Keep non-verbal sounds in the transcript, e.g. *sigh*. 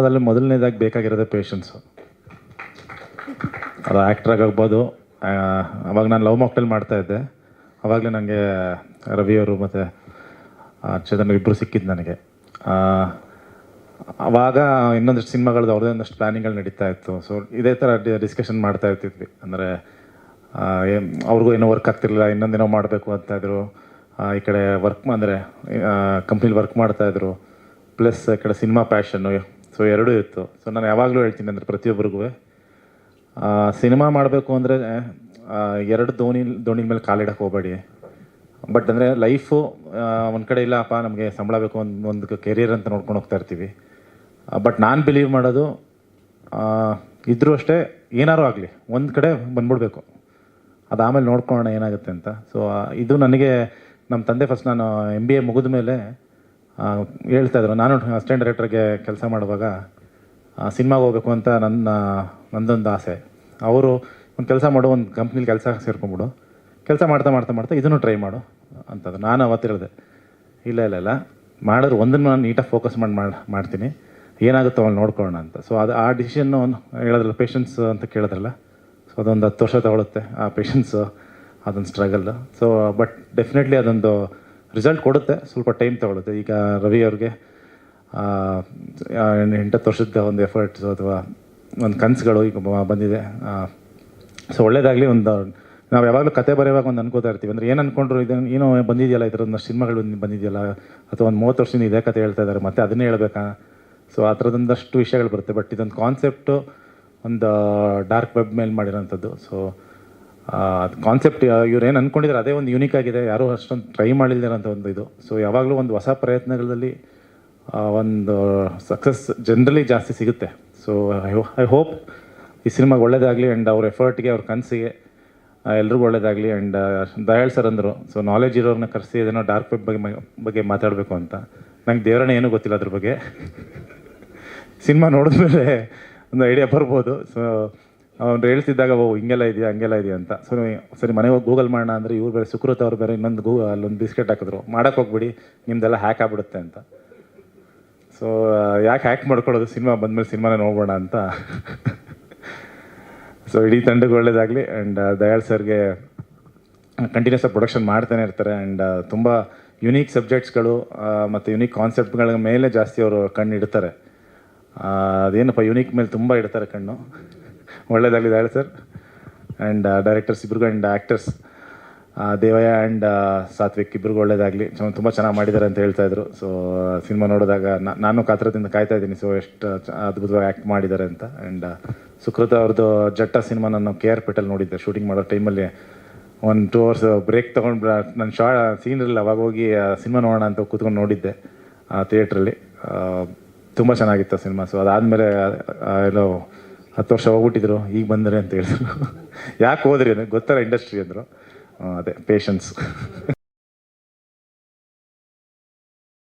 ಅದರಲ್ಲಿ ಮೊದಲನೇದಾಗಿ ಬೇಕಾಗಿರೋದೇ ಪೇಷನ್ಸು ಅದು ಆ್ಯಕ್ಟ್ರ್ ಆಗ್ಬೋದು ಅವಾಗ ನಾನು ಲವ್ ಮಾಕ್ಟೆಲ್ ಮಾಡ್ತಾ ಇದ್ದೆ. ಅವಾಗಲೇ ನನಗೆ ರವಿಯವರು ಮತ್ತು ಚೇತನ್ ಇಬ್ಬರು ಸಿಕ್ಕಿದ್ದು ನನಗೆ. ಅವಾಗ ಇನ್ನೊಂದಷ್ಟು ಸಿನಿಮಾಗಳದ್ದು ಅವ್ರದೇ ಒಂದಷ್ಟು ಪ್ಲ್ಯಾನಿಂಗ್ಗಳು ನಡೀತಾ ಇತ್ತು. ಸೊ ಇದೇ ಥರ ಡಿಸ್ಕಷನ್ ಮಾಡ್ತಾ ಇರ್ತಿದ್ವಿ. ಅಂದರೆ ಅವ್ರಿಗೂ ಏನೋ ವರ್ಕ್ ಆಗ್ತಿರಲಿಲ್ಲ ಇನ್ನೊಂದೇನೋ ಮಾಡಬೇಕು ಅಂತ ಇದ್ರು. ಈ ಕಡೆ ವರ್ಕ್ ಅಂದರೆ ಕಂಪ್ನಿಲಿ ವರ್ಕ್ ಮಾಡ್ತಾಯಿದ್ರು ಪ್ಲಸ್ ಈ ಕಡೆ ಸಿನಿಮಾ ಪ್ಯಾಷನ್ನು ಸೊ ಎರಡೂ ಇತ್ತು. ಸೊ ನಾನು ಯಾವಾಗಲೂ ಹೇಳ್ತೀನಿ ಅಂದರೆ ಪ್ರತಿಯೊಬ್ಬರಿಗೂ. ಸಿನಿಮಾ ಮಾಡಬೇಕು ಅಂದರೆ ಎರಡು ದೋಣಿ ದೋಣಿ ಮೇಲೆ ಕಾಲಿಡಕ್ಕೆ ಹೋಗಬೇಡಿ. ಬಟ್ ಅಂದರೆ ಲೈಫು ಒಂದು ಕಡೆ ಇಲ್ಲಪ್ಪ ನಮಗೆ ಸಂಬಳ ಬೇಕು ಒಂದು ಒಂದು ಕೆರಿಯರ್ ಅಂತ ನೋಡ್ಕೊಂಡು ಹೋಗ್ತಾ ಇರ್ತೀವಿ. ಬಟ್ ನಾನು ಬಿಲೀವ್ ಮಾಡೋದು ಇದ್ರೂ ಅಷ್ಟೇ ಏನಾರು ಆಗಲಿ, ಒಂದು ಕಡೆ ಬಂದ್ಬಿಡ್ಬೇಕು. ಅದು ಆಮೇಲೆ ನೋಡ್ಕೊಳ್ಳೋಣ ಏನಾಗುತ್ತೆ ಅಂತ. ಸೊ ಇದು ನನಗೆ ನಮ್ಮ ತಂದೆ ಫಸ್ಟ್ ನಾನು ಎಂ ಬಿ ಎ ಮುಗಿದ ಮೇಲೆ ಆ, ಹೇಳ್ತಾ ಇದ್ರು. ನಾನು ಅಸಿಸ್ಟೆಂಟ್ ಡೈರೆಕ್ಟರ್ಗೆ ಕೆಲಸ ಮಾಡುವಾಗ ಸಿನಿಮಾಗೆ ಹೋಗ್ಬೇಕು ಅಂತ ನನ್ನ ನಂದೊಂದು ಆಸೆ. ಅವರು ಒಂದು ಕೆಲಸ ಮಾಡು ಒಂದು ಕಂಪ್ನಿಲಿ ಕೆಲಸ ಸೇರ್ಕೊಂಬಿಡು ಕೆಲಸ ಮಾಡ್ತಾ ಮಾಡ್ತಾ ಮಾಡ್ತಾ ಇದನ್ನು ಟ್ರೈ ಮಾಡು ಅಂತದ್ದು. ನಾನು ಅವತ್ತಿರೋದೆ. ಇಲ್ಲ ಇಲ್ಲ ಇಲ್ಲ. ಮಾಡಿದ್ರೆ ಒಂದನ್ನು ನಾನು ನೀಟಾಗಿ ಫೋಕಸ್ ಮಾಡಿ ಮಾಡಿ ಮಾಡ್ತೀನಿ. ಏನಾಗುತ್ತೋ ಅವ್ನು ನೋಡ್ಕೊಳ್ಳೋಣ ಅಂತ. ಸೊ ಅದು ಆ ಡಿಸಿಷನ್ನು ಹೇಳೋದ್ರಲ್ಲ ಪೇಷನ್ಸ್ ಅಂತ ಕೇಳಿದ್ರಲ್ಲ. ಸೊ ಅದೊಂದು ಹತ್ತು ವರ್ಷ ತಗೊಳುತ್ತೆ ಆ ಪೇಷನ್ಸು ಅದೊಂದು ಸ್ಟ್ರಗಲ್ ಸೊ ಬಟ್ ಡೆಫಿನೆಟ್ಲಿ ಅದೊಂದು ರಿಸಲ್ಟ್ ಕೊಡುತ್ತೆ, ಸ್ವಲ್ಪ ಟೈಮ್ ತಗೊಳುತ್ತೆ. ಈಗ ರವಿ ಅವ್ರಿಗೆ ಎಂಟತ್ತು ವರ್ಷದ ಒಂದು ಎಫರ್ಟ್ಸು ಅಥವಾ ಒಂದು ಕನಸುಗಳು ಈಗ ಬಂದಿದೆ. ಸೊ ಒಳ್ಳೇದಾಗಲಿ ಒಂದು, ನಾವು ಯಾವಾಗಲೂ ಕತೆ ಬರೆಯುವಾಗ ಒಂದು ಅನ್ಕೋತಾ ಇರ್ತೀವಿ. ಅಂದರೆ ಏನು ಅಂದ್ಕೊಂಡ್ರು ಇದನ್ನು ಏನೋ ಬಂದಿದೆಯಲ್ಲ ಈ ಒಂದು ಸಿನಿಮಾಗಳು ಬಂದ್- ಬಂದಿದೆಯಲ್ಲ, ಅಥವಾ ಒಂದು ಮೂವತ್ತು ವರ್ಷದಿಂದ ಇದೇ ಕತೆ ಹೇಳ್ತಾ ಇದ್ದಾರೆ ಮತ್ತೆ ಅದನ್ನೇ ಹೇಳ್ಬೇಕಾ? ಸೊ ಆ ಥರದೊಂದಷ್ಟು ವಿಷಯಗಳು ಬರುತ್ತೆ. ಬಟ್ ಇದೊಂದು ಕಾನ್ಸೆಪ್ಟು ಒಂದು ಡಾರ್ಕ್ ವೆಬ್ ಮೇಲೆ ಮಾಡಿರೋಂಥದ್ದು. ಸೊ ಕಾನ್ಸೆಪ್ಟ್ ಇವ್ರು ಏನು ಅಂದ್ಕೊಂಡಿದ್ದಾರೆ ಅದೇ ಒಂದು ಯೂನಿಕ್ ಆಗಿದೆ. ಯಾರೂ ಅಷ್ಟೊಂದು ಟ್ರೈ ಅಂತ ಒಂದು ಇದು. ಸೊ ಯಾವಾಗಲೂ ಒಂದು ಹೊಸ ಪ್ರಯತ್ನಗಳಲ್ಲಿ ಒಂದು ಸಕ್ಸಸ್ ಜನರಲಿ ಜಾಸ್ತಿ ಸಿಗುತ್ತೆ. ಸೊ ಐ ಹೋಪ್ ಈ ಸಿನಿಮಾಗೆ ಒಳ್ಳೇದಾಗಲಿ ಆ್ಯಂಡ್ ಅವ್ರ ಎಫರ್ಟ್ಗೆ ಅವ್ರ ಕನಸಿಗೆ ಎಲ್ರಿಗೂ ಒಳ್ಳೇದಾಗಲಿ ಆ್ಯಂಡ್ ದಯಾಳ್ ಸರ್ ಅಂದರು. ಸೊ ನಾಲೆಜ್ ಇರೋರನ್ನ ಕರೆಸಿ ಏನೋ ಡಾರ್ಕ್ ವೆಬ್ ಬಗ್ಗೆ ಬಗ್ಗೆ ಮಾತಾಡಬೇಕು ಅಂತ. ನಂಗೆ ದೇವರನ್ನ ಏನೂ ಗೊತ್ತಿಲ್ಲ ಅದ್ರ ಬಗ್ಗೆ. *laughs* ಸಿನಿಮಾ ನೋಡಿದ್ಮೇಲೆ ಒಂದು ಐಡಿಯಾ ಬರ್ಬೋದು. ಸೊ ಅವ್ನು ಹೇಳ್ತಿದ್ದಾಗ ಓ ಹಿಂಗೆಲ್ಲ ಇದೆಯಾ, ಹಂಗೆಲ್ಲ ಇದೆಯಾ ಅಂತ. ಸರಿ ಸರಿ, ಮನೆಗೆ ಹೋಗಿ ಗೂಗಲ್ ಮಾಡೋಣ ಅಂದರೆ ಇವ್ರು ಬೇರೆ, ಸುಕೃತ್ ಅವ್ರು ಬೇರೆ ಇನ್ನೊಂದು ಗೂ ಅಲ್ಲೊಂದು ಬಿಸ್ಕೆಟ್ ಹಾಕಿದ್ರು. ಮಾಡೋಕ್ಕೆ ಹೋಗ್ಬಿಡಿ, ನಿಮ್ದೆಲ್ಲ ಹ್ಯಾಕ್ ಆಗ್ಬಿಡುತ್ತೆ ಅಂತ. ಸೊ ಯಾಕೆ ಹ್ಯಾಕ್ ಮಾಡ್ಕೊಳ್ಳೋದು? ಸಿನಿಮಾ ಬಂದಮೇಲೆ ಸಿನಿಮಾನೇ ನೋಡೋಣ ಅಂತ. ಸೊ ಇಡೀ ತಂಡಕ್ಕೆ ಒಳ್ಳೇದಾಗಲಿ. ಆ್ಯಂಡ್ ದಯಾಳ್ ಸರ್ಗೆ ಕಂಟಿನ್ಯೂಸ್ ಆಗಿ ಪ್ರೊಡಕ್ಷನ್ ಮಾಡ್ತಾನೆ ಇರ್ತಾರೆ. ಆ್ಯಂಡ್ ತುಂಬ ಯುನೀಕ್ ಸಬ್ಜೆಕ್ಟ್ಸ್ಗಳು ಮತ್ತು ಯುನೀಕ್ ಕಾನ್ಸೆಪ್ಟ್ಗಳ ಮೇಲೆ ಜಾಸ್ತಿ ಅವರು ಕಣ್ಣು ಇಡ್ತಾರೆ. ಅದೇನಪ್ಪ ಯುನೀಕ್ ಮೇಲೆ ತುಂಬ ಇಡ್ತಾರೆ ಕಣ್ಣು. ಒಳ್ಳೇದಾಗಲಿ ದಯಾಳ್ ಸರ್. ಆ್ಯಂಡ್ ಡೈರೆಕ್ಟರ್ಸ್ ಇಬ್ರಿಗೂ and actors Devaiah and Sathvik ಇಬ್ರಿಗೂ ಒಳ್ಳೇದಾಗಲಿ. ತುಂಬ ಚೆನ್ನಾಗಿ ಮಾಡಿದ್ದಾರೆ ಅಂತ ಹೇಳ್ತಾ ಇದ್ರು. ಸೊ ಸಿನಿಮಾ ನೋಡಿದಾಗ ನಾನು ಕಾತ್ರದಿಂದ ಕಾಯ್ತಾ ಇದ್ದೀನಿ. ಸೊ ಎಷ್ಟು ಅದ್ಭುತವಾಗಿ ಆ್ಯಕ್ಟ್ ಮಾಡಿದ್ದಾರೆ ಅಂತ. ಆ್ಯಂಡ್ ಸುಕೃತ ಅವ್ರದ್ದು ಜಟ್ಟ ಸಿನಿಮಾ ನಾನು ಕೆ ಆರ್ ಪೇಟಲ್ಲಿ ನೋಡಿದ್ದೆ. ಶೂಟಿಂಗ್ ಮಾಡೋ ಟೈಮಲ್ಲಿ ಒಂದು ಟೂ ಅವರ್ಸ್ ಬ್ರೇಕ್ ತೊಗೊಂಡು ನನ್ನ ಶಾ ಸೀನ್ ಇರಲಿಲ್ಲ ಅವಾಗ ಹೋಗಿ ಸಿನಿಮಾ ನೋಡೋಣ ಅಂತ ಕೂತ್ಕೊಂಡು ನೋಡಿದ್ದೆ ಥಿಯೇಟ್ರಲ್ಲಿ ತುಂಬ ಚೆನ್ನಾಗಿತ್ತು ಸಿನಿಮಾ. ಸೊ ಅದಾದಮೇಲೆ ಎಲ್ಲೋ ಹತ್ತು ವರ್ಷ ಹೋಗ್ಬಿಟ್ಟಿದ್ರು, ಈಗ ಬಂದರೆ ಅಂತ ಹೇಳಿದ್ರು. ಯಾಕೆ ಹೋದ್ರಿ ಅಂದರೆ ಗೊತ್ತಲ್ಲ ಇಂಡಸ್ಟ್ರಿ ಅಂದರು. ಅದೇ ಪೇಷನ್ಸ್